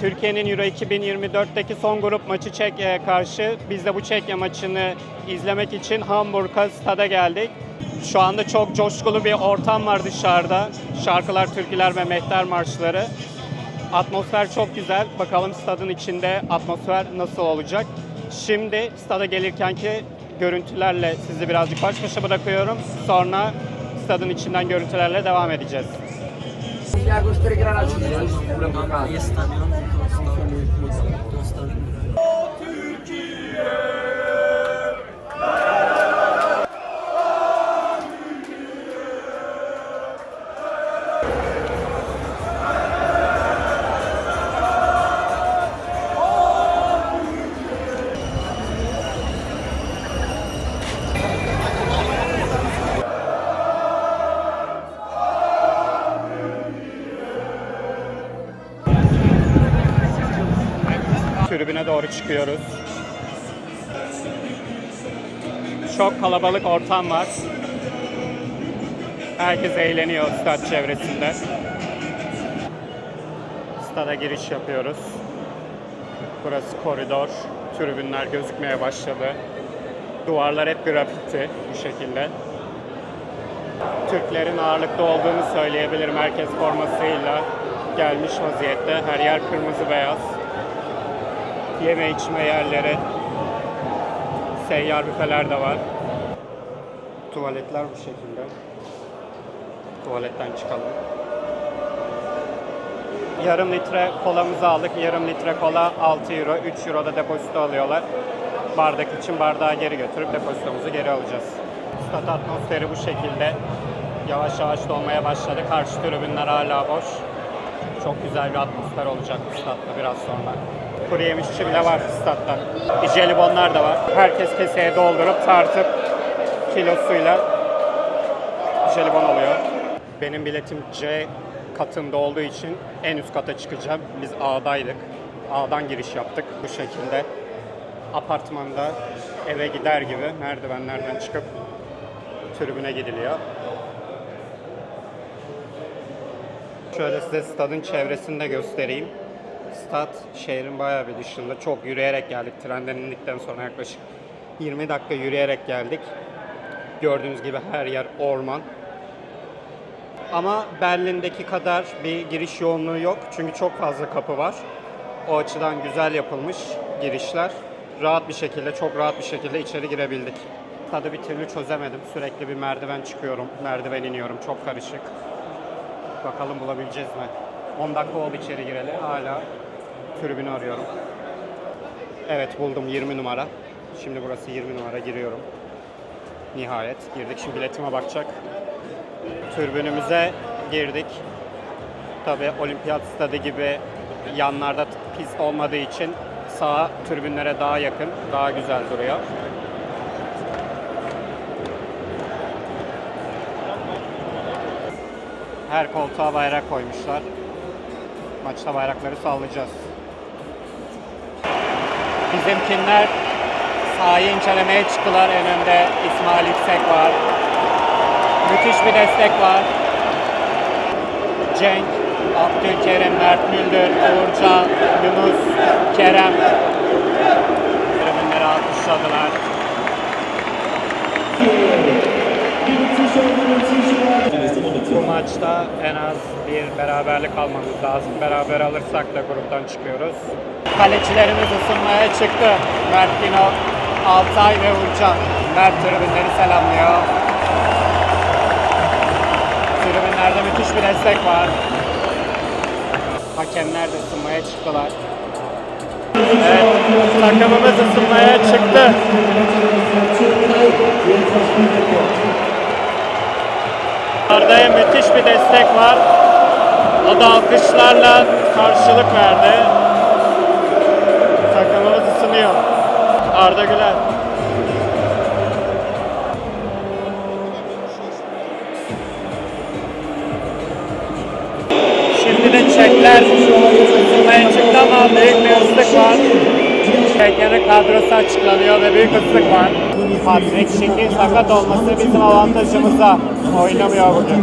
Türkiye'nin Euro 2024'teki son grup maçı Çekya'ya karşı. Biz de bu Çekya maçını izlemek için Hamburg'a stada geldik. Şu anda çok coşkulu bir ortam var dışarıda. Şarkılar, türküler ve mehter marşları. Atmosfer çok güzel. Bakalım stadın içinde atmosfer nasıl olacak. Şimdi stada gelirkenki görüntülerle sizi birazcık baş başa bırakıyorum. Sonra stadın içinden görüntülerle devam edeceğiz. Santiago Estrella Brasil. Este stadion, Çıkıyoruz. Çok kalabalık ortam var. Herkes eğleniyor stat çevresinde. Stada giriş yapıyoruz. Burası koridor. Tribünler gözükmeye başladı. Duvarlar hep grafiti bu şekilde. Türklerin ağırlıkta olduğunu söyleyebilirim. Herkes formasıyla gelmiş vaziyette. Her yer kırmızı beyaz yeme içme yerleri, seyyar büfeler de var. Tuvaletler bu şekilde. Tuvaletten çıkalım. Yarım litre kolamızı aldık. Yarım litre kola 6 euro. 3 euro da depozito alıyorlar. Bardak için bardağı geri götürüp depozitomuzu geri alacağız. Stat atmosferi bu şekilde. Yavaş yavaş dolmaya başladı. Karşı tribünler hala boş. Çok güzel bir atmosfer olacak bu statta biraz sonra. Kuru yemişçi bile var statta. Jelibonlar da var. Herkes keseye doldurup tartıp kilosuyla jelibon alıyor. Benim biletim C katında olduğu için en üst kata çıkacağım. Biz A'daydık. A'dan giriş yaptık bu şekilde. Apartmanda eve gider gibi merdivenlerden çıkıp tribüne gidiliyor. Şöyle size stadın çevresini de göstereyim. Stad şehrin bayağı bir dışında. Çok yürüyerek geldik. Trenden indikten sonra yaklaşık 20 dakika yürüyerek geldik. Gördüğünüz gibi her yer orman. Ama Berlin'deki kadar bir giriş yoğunluğu yok. Çünkü çok fazla kapı var. O açıdan güzel yapılmış girişler. Rahat bir şekilde, çok rahat bir şekilde içeri girebildik. Tadı bir türlü çözemedim. Sürekli bir merdiven çıkıyorum, merdiven iniyorum. Çok karışık. Bakalım bulabileceğiz mi? 10 dakika oldu içeri gireli. Hala tribünü arıyorum. Evet buldum 20 numara. Şimdi burası 20 numara giriyorum. Nihayet girdik. Şimdi biletime bakacak. Türbünümüze girdik. Tabi olimpiyat stadı gibi yanlarda pist olmadığı için sağ tribünlere daha yakın, daha güzel duruyor. Her koltuğa bayrak koymuşlar. Maçta bayrakları sallayacağız. Bizimkinler sahayı incelemeye çıktılar. En önde İsmail Yüksek var. Müthiş bir destek var. Cenk, Abdülkerim, Mert Müldür, Uğurcan, Yunus, Kerem. Tribünleri alkışladılar. Bu maçta en az bir beraberlik almamız lazım. Beraber alırsak da gruptan çıkıyoruz. Kalecilerimiz ısınmaya çıktı. Mert Dino, Altay ve Uğurcan. Mert tribünleri selamlıyor. Tribünlerde müthiş bir destek var. Hakemler de ısınmaya çıktılar. Evet, takımımız ısınmaya çıktı. Arda'ya müthiş bir destek var. O da alkışlarla karşılık verdi. Takımımız ısınıyor. Arda Güler. Şimdi de Çekler ısınmaya çıktı ama büyük bir ıslık var. Çekya'nın kadrosu açıklanıyor ve büyük ıslık var. Patrick Schick'in sakat olması bizim avantajımıza. Oynamıyor bugün.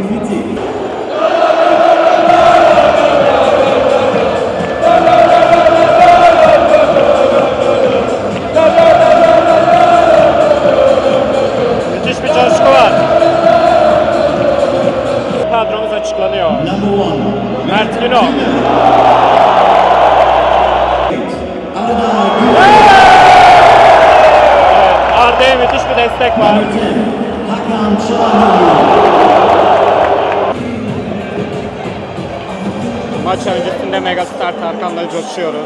Müthiş bir coşku Mert Günok. müthiş bir destek var. Hakan Çalhanoğlu. Maç öncesinde Megastar Tarkan'la coşuyoruz.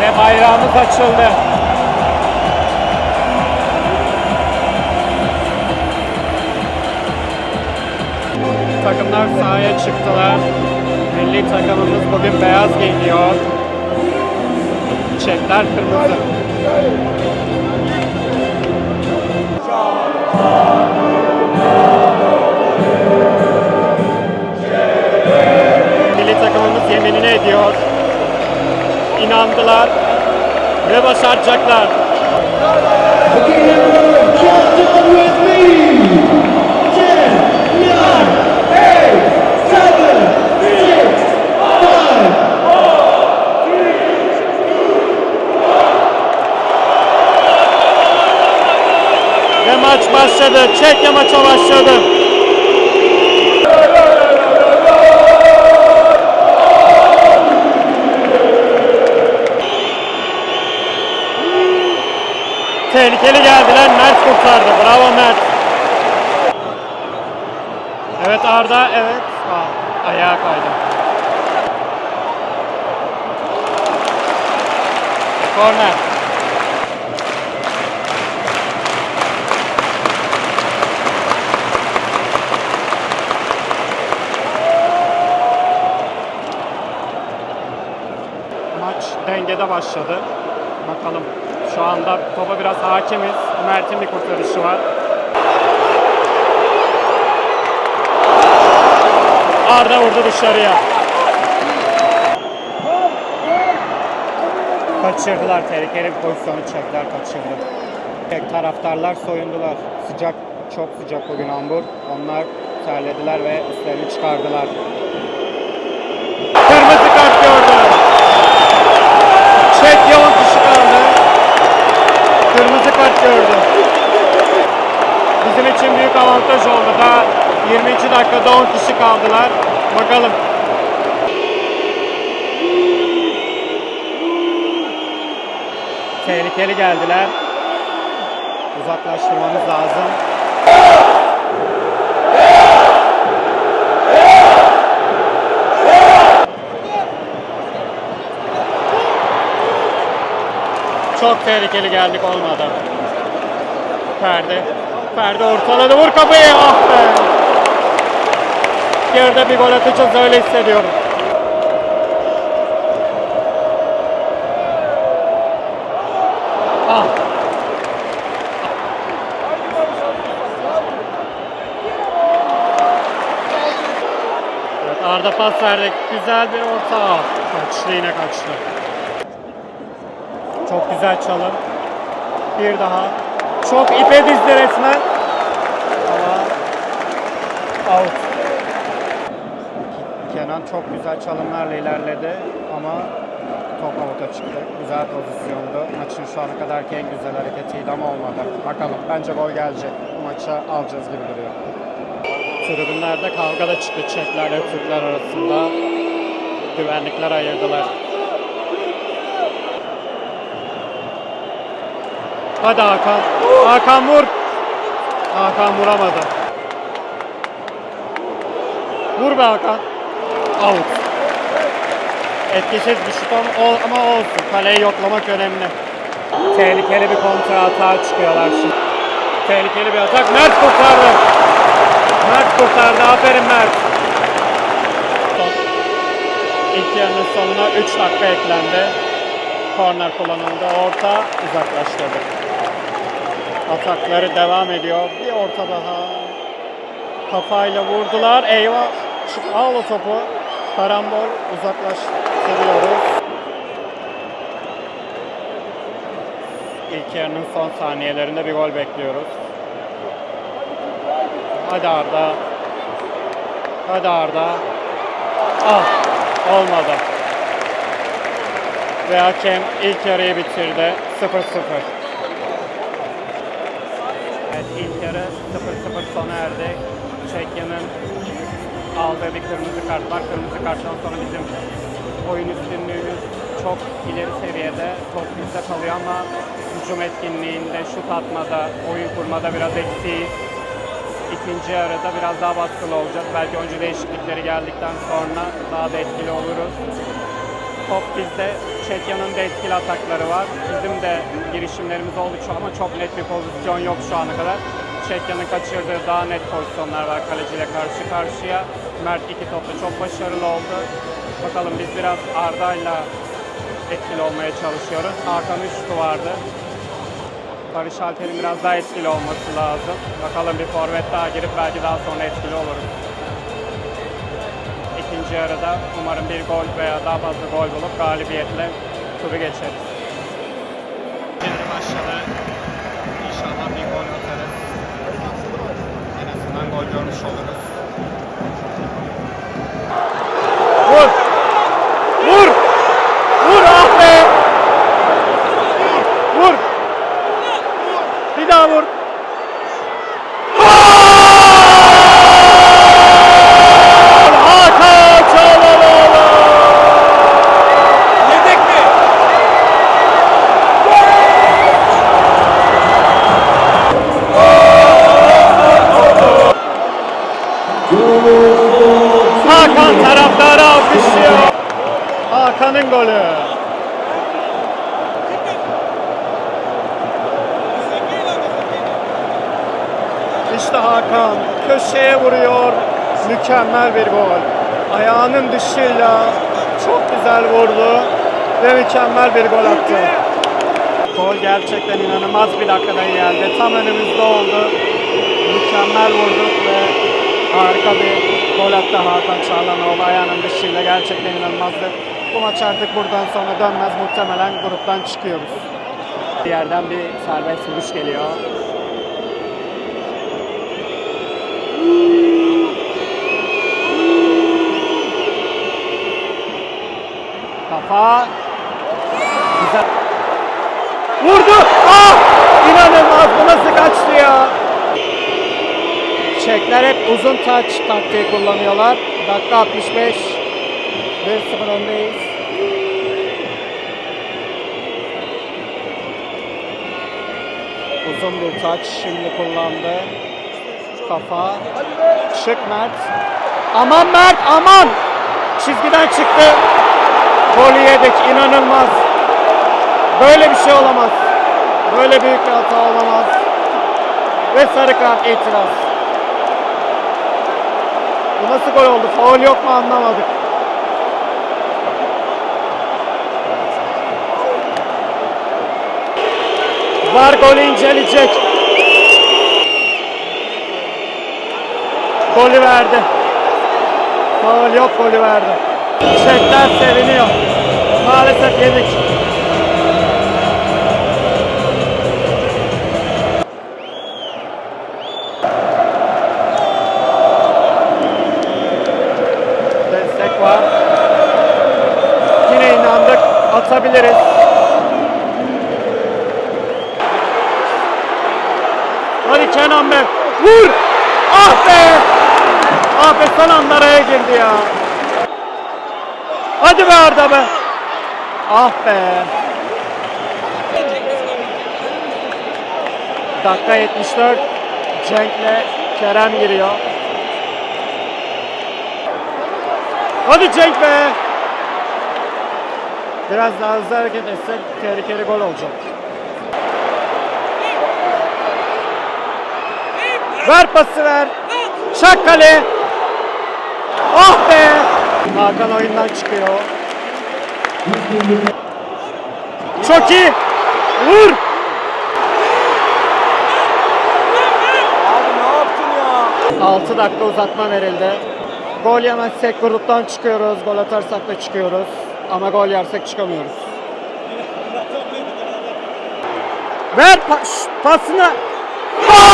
Ve bayrağımız açıldı. Takımlar sahaya çıktılar. Milli takımımız bugün beyaz giyiniyor. Çiçekler kırmızı. Milli takımımız yeminini ediyor. İnandılar ve başaracaklar. With me. 10, 9, 8, 7, 6, 5, Ve maç başladı. Çekya maça başladı. Tehlikeli geldiler. Mert kurtardı. Bravo Mert. Evet Arda. Evet. Aa, ayağa kaydı. Korner. Dengede başladı. Bakalım. Şu anda topa biraz hakimiz. Mert'in bir kurtarışı var. Arda vurdu dışarıya. Kaçırdılar. Tehlikeli bir pozisyonu çektiler. Kaçırdı. Tek taraftarlar soyundular. Sıcak, çok sıcak bugün Hamburg. Onlar terlediler ve üstlerini çıkardılar. Kırmızı kart gördü. Çek 10 kişi kaldı. Kırmızı kart gördü. Bizim için büyük avantaj oldu. Daha 22 dakikada 10 kişi kaldılar. Bakalım. Tehlikeli geldiler. Uzaklaştırmamız lazım. Çok tehlikeli geldik olmadı. Ferdi. Ferdi ortaladı. Vur kapıyı. Ah be. Geride bir gol atacağız öyle hissediyorum. Ah. Arda pas verdik. Güzel bir orta. Kaçtı yine kaçtı. Çok güzel çalım. Bir daha. Çok ipe dizdi resmen. Ama out. Kenan çok güzel çalımlarla ilerledi ama top avuta çıktı. Güzel pozisyondu. Maçın şu ana kadarki en güzel hareketiydi ama olmadı. Bakalım bence gol gelecek. Bu maça alacağız gibi duruyor. Tribünlerde kavga da çıktı Çeklerle Türkler arasında. Güvenlikler ayırdılar. Hadi Hakan. Hakan vur. Hakan vuramadı. Vur be Hakan. Out. Etkisiz bir şut ama, ol- ama olsun. Kaleyi yoklamak önemli. Tehlikeli bir kontra hata çıkıyorlar şimdi. Tehlikeli bir atak. Mert kurtardı. Mert kurtardı. Aferin Mert. İlk yarının sonuna 3 dakika eklendi. Korner kullanıldı. Orta uzaklaştırdı. Atakları devam ediyor. Bir orta daha. Kafayla vurdular. Eyvah. Al o topu. Karambol uzaklaştırıyoruz. İlk yarının son saniyelerinde bir gol bekliyoruz. Hadi Arda. Hadi Arda. Ah. olmadı. Ve hakem ilk yarıyı bitirdi. 0-0. Evet ilk yarı 0-0 sona erdi. Çekya'nın aldığı bir kırmızı kart var. Kırmızı karttan sonra bizim oyun üstünlüğümüz çok ileri seviyede. Top bizde kalıyor ama hücum etkinliğinde, şut atmada, oyun kurmada biraz eksiyiz. İkinci yarıda biraz daha baskılı olacağız. Belki oyuncu değişiklikleri geldikten sonra daha da etkili oluruz. Top bizde. Çekya'nın da etkili atakları var. Bizim de girişimlerimiz oldu ama çok net bir pozisyon yok şu ana kadar. Çekya'nın kaçırdığı daha net pozisyonlar var kaleciyle karşı karşıya. Mert iki topta çok başarılı oldu. Bakalım biz biraz Arda'yla etkili olmaya çalışıyoruz. Hakan'ın şutu vardı. Barış Alper'in biraz daha etkili olması lazım. Bakalım bir forvet daha girip belki daha sonra etkili oluruz. İkinci yarıda umarım bir gol veya daha fazla gol bulup galibiyetle turu geçeriz. Başladı. İnşallah bir gol atarız. En azından İşte Hakan köşeye vuruyor. Mükemmel bir gol. Ayağının dışıyla çok güzel vurdu ve mükemmel bir gol attı. Gol gerçekten inanılmaz bir dakikada geldi. Tam önümüzde oldu. Mükemmel vurduk ve harika bir gol attı Hakan Çağlanoğlu ayağının dışıyla gerçekten inanılmazdı. Bu maç artık buradan sonra dönmez muhtemelen gruptan çıkıyoruz. Bir yerden bir serbest vuruş geliyor. Kafa. Güzel. Vurdu. Ah! İnanılmaz. Bu nasıl kaçtı ya? Çekler hep uzun taç taktiği kullanıyorlar. Dakika 65. 1-0 öndeyiz. Uzun bir taç şimdi kullandı. Kafa. Çık Mert. Aman Mert aman! Çizgiden çıktı. Golü yedik inanılmaz. Böyle bir şey olamaz. Böyle büyük bir hata olamaz. Ve sarı kart itiraz. Bu nasıl gol oldu? Faul yok mu anlamadık. Var golü inceleyecek. Golü verdi. Faul yok golü verdi. Çekler seviniyor. Maalesef yedik. Destek var. Yine inandık. Atabiliriz. Hadi Kenan be. Vur. Ah be. Ah be son anda araya girdi ya. Arda be. Ah be. Dakika 74. Cenk'le Kerem giriyor. Hadi Cenk be. Biraz daha hızlı hareket etsek tehlikeli gol olacak. Ver pası ver. Çak kale. Ah be. Hakan oyundan çıkıyor. Çok iyi. Vur. Abi ne yaptın ya? 6 dakika uzatma verildi. Gol yemezsek gruptan çıkıyoruz. Gol atarsak da çıkıyoruz. Ama gol yersek çıkamıyoruz. Ver pa- şş, pasını. Cenk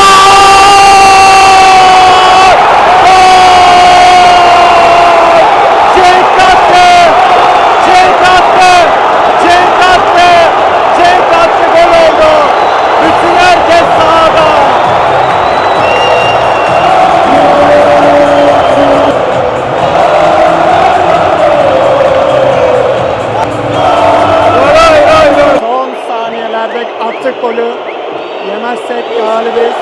galibiyiz.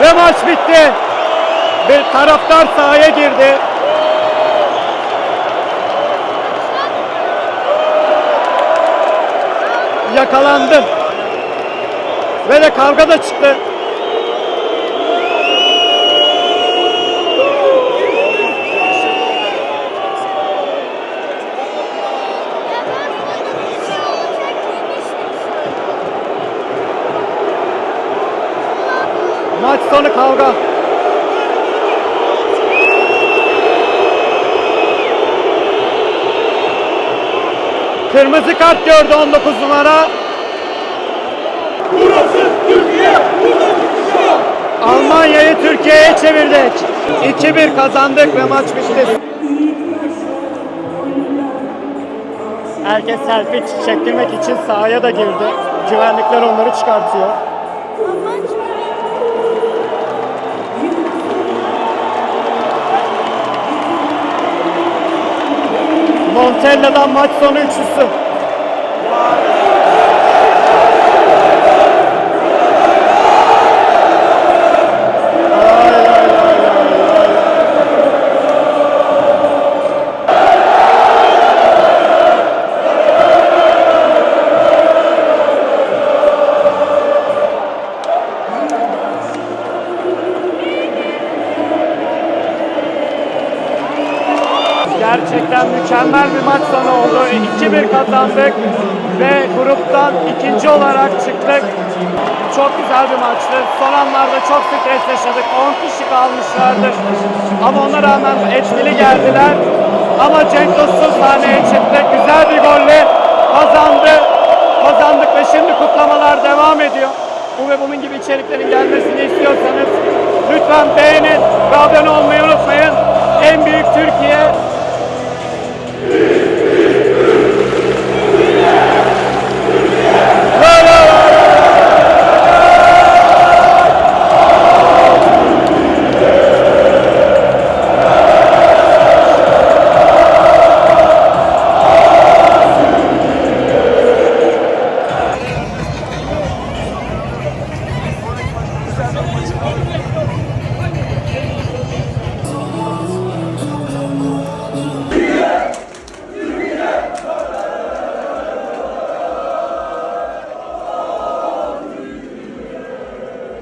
Ve maç bitti. Bir taraftar sahaya girdi. Yakalandı. Ve de kavga da çıktı. Maç sonu kavga. Kırmızı kart gördü 19 numara. Burası Türkiye! Almanya'yı Türkiye'ye çevirdik. 2-1 kazandık ve maç bitti. Herkes selfie çektirmek için sahaya da girdi. Güvenlikler onları çıkartıyor. Montella'dan maç sonu üçlüsü. Gerçekten mükemmel bir maç sonu oldu. 2-1 kazandık ve gruptan ikinci olarak çıktık. Çok güzel bir maçtı. Son anlarda çok stres yaşadık. 10 kişi kalmışlardı. Ama ona rağmen etkili geldiler. Ama Cenk Tosun sahneye çıktı. Güzel bir golle kazandı. Kazandık ve şimdi kutlamalar devam ediyor. Bu ve bunun gibi içeriklerin gelmesini istiyorsanız lütfen beğenin ve abone olmayı unutmayın. En büyük Türkiye Amen.